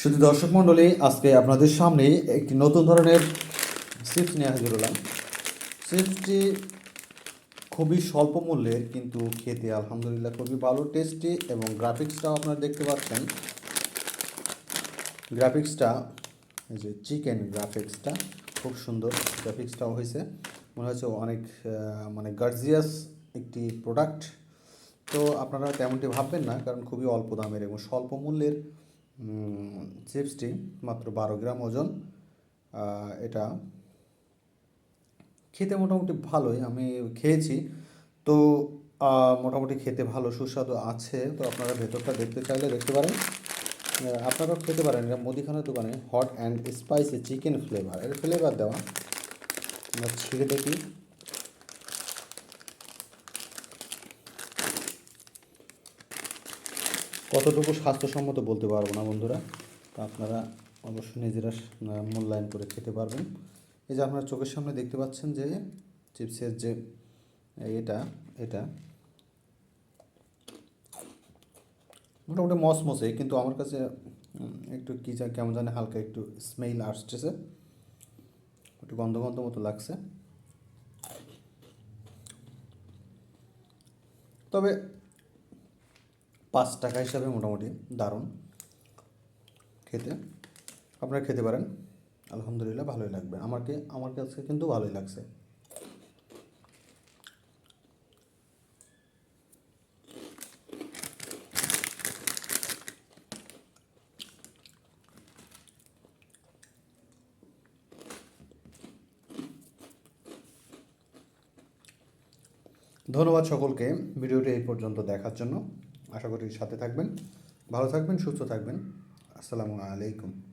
শুধু দর্শক মণ্ডলী, আজকে আপনাদের সামনে একটি নতুন ধরনের চিপস নিয়ে হাজির হলাম। চিপসটি খুবই স্বল্প মূল্যের, কিন্তু খেতে আলহামদুলিল্লাহ খুবই ভালো টেস্টি এবং গ্রাফিক্সটাও আপনারা দেখতে পাচ্ছেন। গ্রাফিক্সটা যে চিকেন গ্রাফিক্সটা খুব সুন্দর গ্রাফিক্সটাও হয়েছে। মনে হচ্ছে অনেক মানে গার্জিয়াস একটি প্রোডাক্ট তো আপনারা তেমনটি ভাববেন না, কারণ খুবই অল্প দামের এবং স্বল্প মূল্যের চিপসটি মাত্র বারো গ্রাম ওজন। এটা খেতে মোটামুটি ভালোই, আমি খেয়েছি। তো মোটামুটি খেতে ভালো, সুস্বাদু আছে। তো আপনারা ভেতরটা দেখতে চাইলে দেখতে পারেন। আপনারাও খেতে পারেন। এটা মুদিখানার দোকানে hot and spicy chicken flavour এর ফ্লেভার দেওয়া। ছিঁড়ে দেখি। কতটুকু স্বাস্থ্যসম্মত বলতে পারব না বন্ধুরা? তা আপনারা অবশ্যই নিজেরা মূল্যায়ন করে খেতে পারবেন। এই যে আপনারা চোখের সামনে দেখতে পাচ্ছেন যে চিপসের যে এটা এটা মোটামুটি মসমসে, কিন্তু আমার কাছে একটু কী যা কেমন জানে হালকা একটু স্মেল আসতেছে। একটু গন্ধ গন্ধ মতো লাগছে। তবে পাঁচ টাকা হিসাবে মোটামুটি দারুণ। খেতে। আপনারা খেতে পারেন। আলহামদুলিল্লাহ ভালোই লাগবে। আমাকে আমার কাছে কিন্তু ভালোই লাগছে। ধন্যবাদ সকলকে ভিডিওটি এই পর্যন্ত দেখার জন্য। আশা করি সাথে থাকবেন ভালো থাকবেন সুস্থ থাকবেন। আসসালামু আলাইকুম।